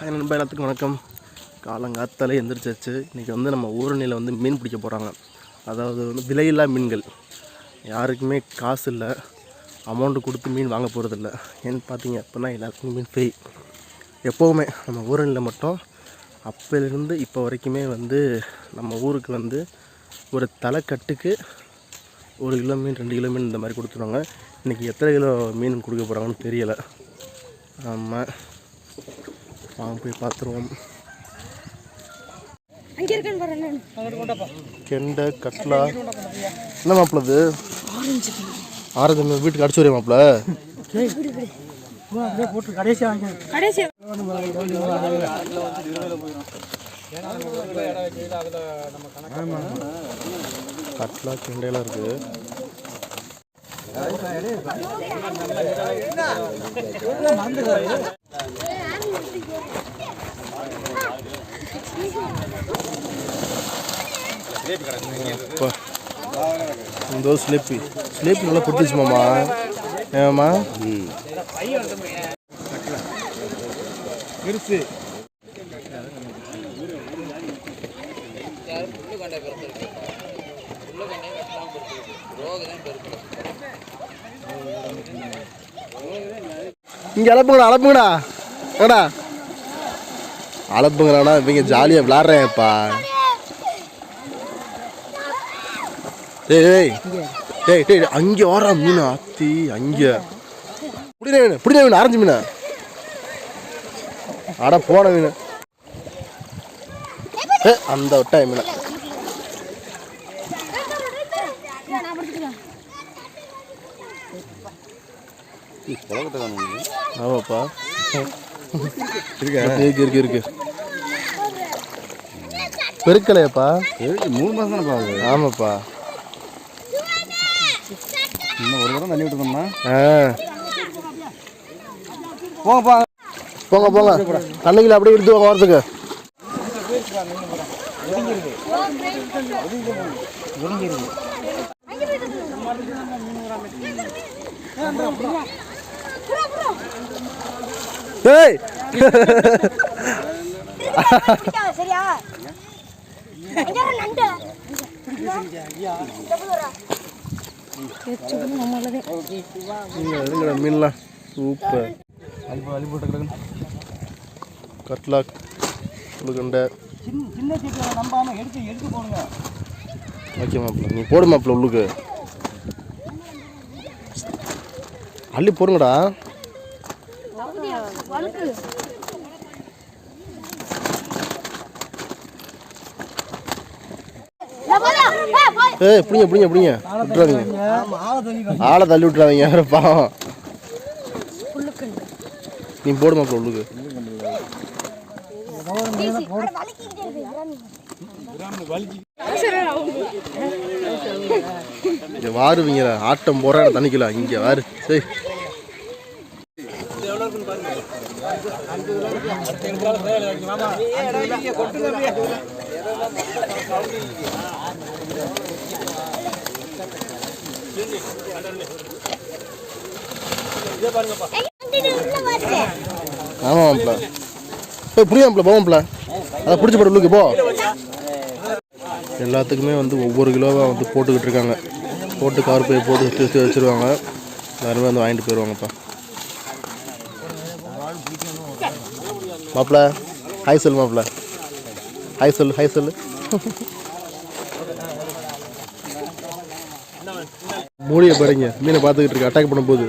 Hi நண்பா எல்லாத்துக்கும் வணக்கம். காலங்காத்தாலே எந்திரிச்சாச்சு. இன்றைக்கி வந்து நம்ம ஊரணியில் வந்து மீன் பிடிக்க போகிறாங்க அதாவது வந்து விலையில்லா மீன்கள். யாருக்குமே காசு இல்லை. அமௌண்ட்டு கொடுத்து மீன் வாங்க போகிறதில்ல ஏன்னு பார்த்தீங்க அப்படின்னா எல்லாத்துக்கும் மீன் ஃப்ரீ எப்போவுமே நம்ம ஊரணியில் மட்டும் அப்போலேருந்து இப்போ வரைக்குமே வந்து நம்ம ஊருக்கு வந்து ஒரு தலைக்கட்டுக்கு ஒரு கிலோ மீன் ரெண்டு கிலோ மீன் இந்த மாதிரி கொடுத்துருவாங்க. இன்றைக்கி எத்தனை கிலோ மீன் கொடுக்க போகிறாங்கன்னு தெரியலை. ஆமாம் வாங்க போய் பார்த்துருவோம். கெண்டை கட்லா. என்ன மாப்பிள்ள இது? ஆரஞ்சு வீட்டுக்கு அடிச்சு வரேன் மாப்பிள்ள கடைசி கட்லா கெண்டையெல்லாம் இருக்குது அப்பா. இந்த ஸ்லிப்பி ஸ்லிப்பி நல்லா பிடிச்சிச்சு மாமா. ஏமா இங்கே அலப்புங்கடா அலப்புங்கடா. ஏடா அலப்புங்கடாண்ணா இவங்க ஜாலியாக விளாட்றேன்ப்பா டேய் டேய் டேய் அங்கே ஓடுறா மீன் ஆத்தி அங்கே. பிடின மீன் பிடின மீன் ஆரஞ்சு மீன். அட போன மீன். அந்த விட்டா மீன். ஆமாப்பா. இருக்கு இருக்கு இருக்கு. பெருக்கலையாப்பா. மூணு மாதம் தானே ஆகுது? ஆமாப்பா. இன்னும் ஒரு வாரம் தண்ணி விட்டுருந்தோம்னா ஆ. போங்கப்பா. போங்க போங்க. தண்ணிக்குள்ள அப்படியே எடுத்து வாங்க வரதுக்கு ஏய் சரியா அங்கே ஒரு நண்டு இங்க எடுங்கடா மீன்லாம் சூப்பர் போட்டு கட்லாக் ஓகே மாப்பிள்ள நீ போடு மாப்பிள்ள உள்ளுக்கு. அள்ளி போடுங்கடா. ஏ ஏய் எப்படிங்க எப்படிங்க? பிடிங்க விட்டுறாதீங்க. ஆளை தள்ளி விட்டுறாதீங்க வேற பாவம். நீ போடு மாப்பிள்ள உள்ளுக்கு? இங்க வாருவீங்க ஆட்டம் போற தண்ணிக்கலாம் இங்க வாரு. சரி. ஆமா மாப்பிள்ள போய் புரிய மாப்பிள்ள அதை பிடிச்சி போட்டு உள்ளுக்கு போ. எல்லாத்துக்குமே வந்து ஒவ்வொரு கிலோவாக வந்து போட்டுக்கிட்டு இருக்காங்க. போட்டு கார் பை போட்டு வச்சு வச்சு வச்சுருவாங்க. எல்லாருமே வந்து வாங்கிட்டு போயிடுவாங்கப்பா மாப்பிள்ள ஹாய் சொல் மாப்பிள்ள. ஹாய் சொல் ஹாய் சொல்லு. மூடியை பாருங்க. மீனை பார்த்துக்கிட்டு இருக்கு. அட்டாக் பண்ண போகுது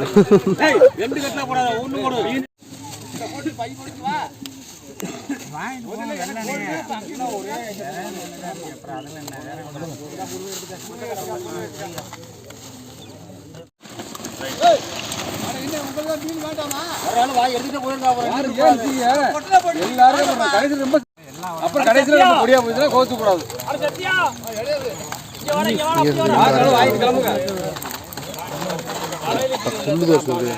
அப்புறம் கடைசியில் நம்ம முடியா போச்சுன்னா கோத்து கூடாது. வாங்கிட்டு கிளம்புங்க. சொல்லு பேர் சொல்லு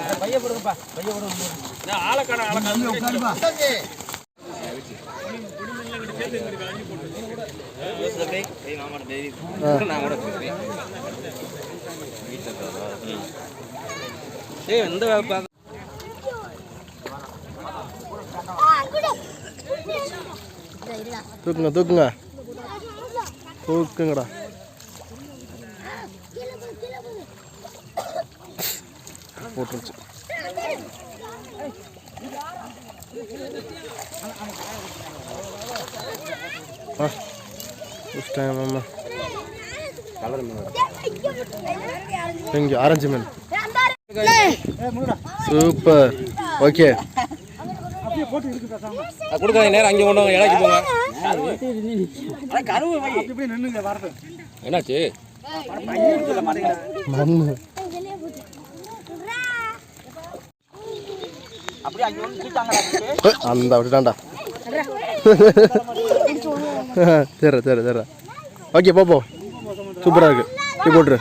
ஏய் எந்த தூக்குங்க தூக்குங்க. தூக்குங்கடா. போட்டுருச்சு. இங்கே ஆரஞ்சு மீன். சூப்பர். ஓகே. கொடுக்காத நேரம் அங்கே கொண்டு வாங்க இடைக்கு போங்க. என்னாச்சு? மண் அந்த அப்படிதான்டா சரி சரி சரி ஓகே போ போ. சூப்பராக இருக்கு. இப்படி போட்டுரு.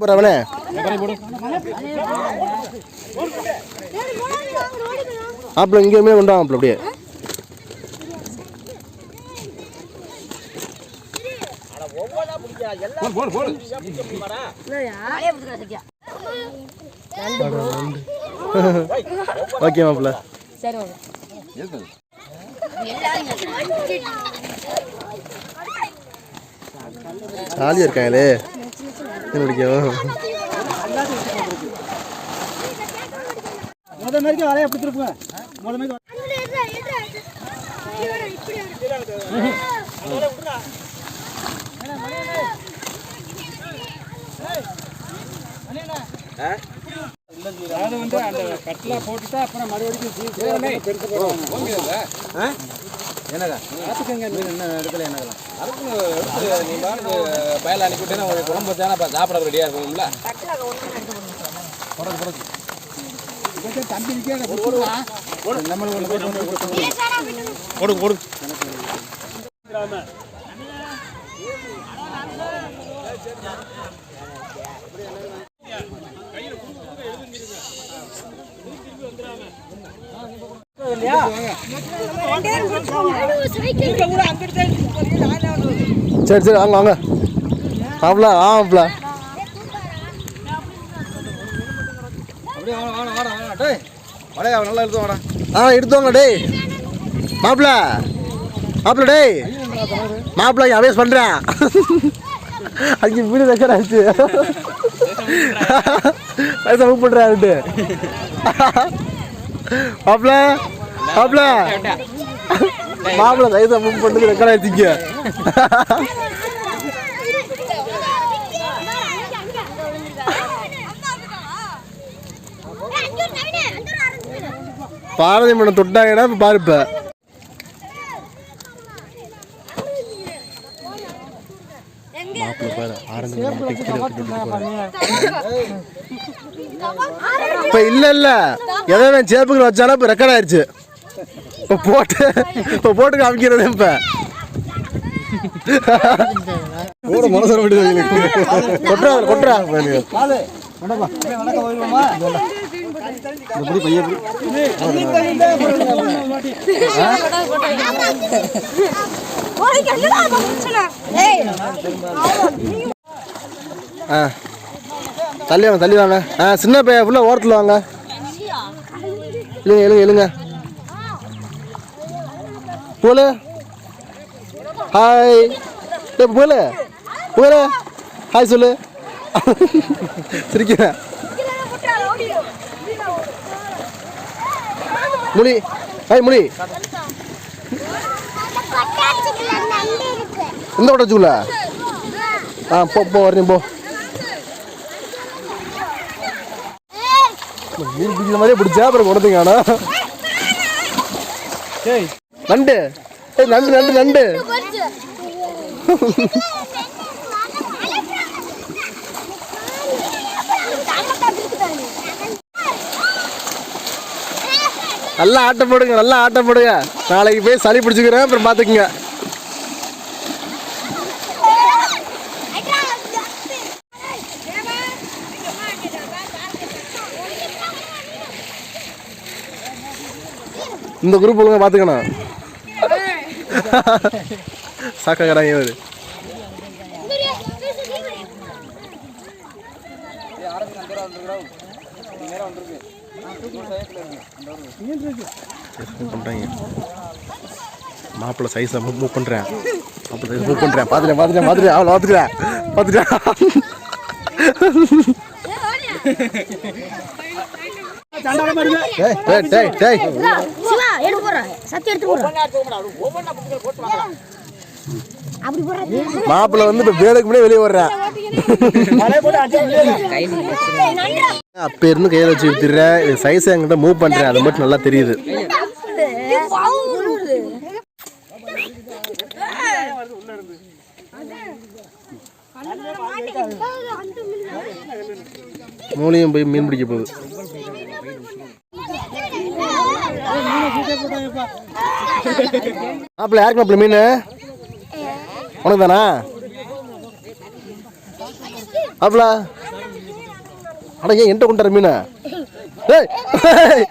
போறவனே ஆப்பிள் இங்கேயுமே கொண்டு ஆப்பிள் அப்படியே? ஓகே மாப்பிள்ள எதுக்கு ஜாலியாக இருக்காங்களே. என்ன பிடிக்கும் முத மாதிரி வலையை பிடிச்சிருப்போங்க முத மாதிரி அது வந்து அந்த கட்டில போட்டுட்டா அப்புறம் மறுபடியும் பெருசு போடுவாங்க என்னடா பார்த்துக்கங்க. என்ன இடத்துல என்ன அதுக்கு எடுத்து நீ பாருங்க பயல அனுப்பிவிட்டேன்னா ஒரு குழம்பு வச்சானா சாப்பிட ரெடியாக இருக்கும்ல. தம்பி நிற்க நம்மளுக்கு ஒன்று போட்டு ஒன்று கொடுத்து போடு போடு சரி சரி வாங்க வாங்க. மாப்பிள்ள ஆ மாப்பிள்ள அப்படியே வாடா வாடா வாடா வாடா டேய் வளையா நல்லா எடுத்துவாடா ஆ எடுத்துவாங்க டேய். மாப்பிள்ள. மாப்பிள்ள டேய். மாப்பிள்ள அவேஸ் பண்ணுறேன் அங்கே வீடு ரெக்கார்ட் ஆச்சு பைசா புக் பண்ணுறாருட்டு மாப்பிள்ள மாப்பிள்ள. மாப்பிள்ள பைசா புக் பண்ணுறது ரெக்கார்ட் ஆயிடுச்சிங்க பாரதி மடம் தொட்டாங்கன்னா இப்போ பாரு இப்போ. இல்லை இல்லை. எதை சேப்புக்கு வச்சாலும் இப்போ ரெக்கார்ட் ஆயிடுச்சு இப்போ போட்டு இப்போ போட்டு காமிக்கிறது இப்போ. கூட மனசு விட்டு கொட்டுறா எப்படி பையன் ஆ தள்ளி வாங்க தள்ளி வாங்க. ஆ சின்ன பையன் ஃபுல்லாக ஓரத்தில் வாங்க. இல்லைங்க எழுங்க எழுங்க போல. ஹாய். ஏ போல. போல. ஹாய் சொல்லு. சிரிக்கிறேன். முடி ஹாய் முடி இந்த ஓட்ட வச்சுக்கல ஆ போ போ வரேன் போ. மீன் பிடிக்கிற மாதிரியே பிடிச்சா அப்புறம் குடத்துங்க ஆனா. ஏய். நண்டு. ஏய் நண்டு நண்டு நண்டு. நல்லா ஆட்டம் போடுங்க நல்லா ஆட்டம் போடுங்க. நாளைக்கு போய் சளி பிடிச்சிக்கிறேன் அப்புறம் பார்த்துக்குங்க இந்த குரூப் ஒழுங்க பார்த்துக்கணும் சாக்காக்கிறாங்க இவர். பண்ணுறாங்க மாப்பிள்ளை சைஸை மூவ் பண்ணுறேன் மாப்பிள்ளை சைஸ் மூவ் பண்ணுறேன் பார்த்துட்டேன் பார்த்துட்டேன் பார்த்துட்டேன் அவளை பார்த்துக்கிறேன் பார்த்துட்டேன் டேய் டேய் டேய் டேய் சிவா எடுத்து போடுறேன் மாப்பிள்ளை வந்து இப்போ வேலைக்கு முன்னாடி வெளியே வர்றேன் அப்போ இருந்து கையில் வச்சு வித்துடுறேன் சைஸை என்கிட்ட மூவ் பண்ணுறேன் அது மட்டும் நல்லா தெரியுது. மூளையும் போய் மீன் பிடிக்க போகுது. மாப்பிள்ள யாருக்கு மாப்பிள்ள மீன்? உனக்கு தானா மாப்பிள்ள அட ஏன் என்கிட்ட கொண்டாரு மீனை? ஏய் ஏய்.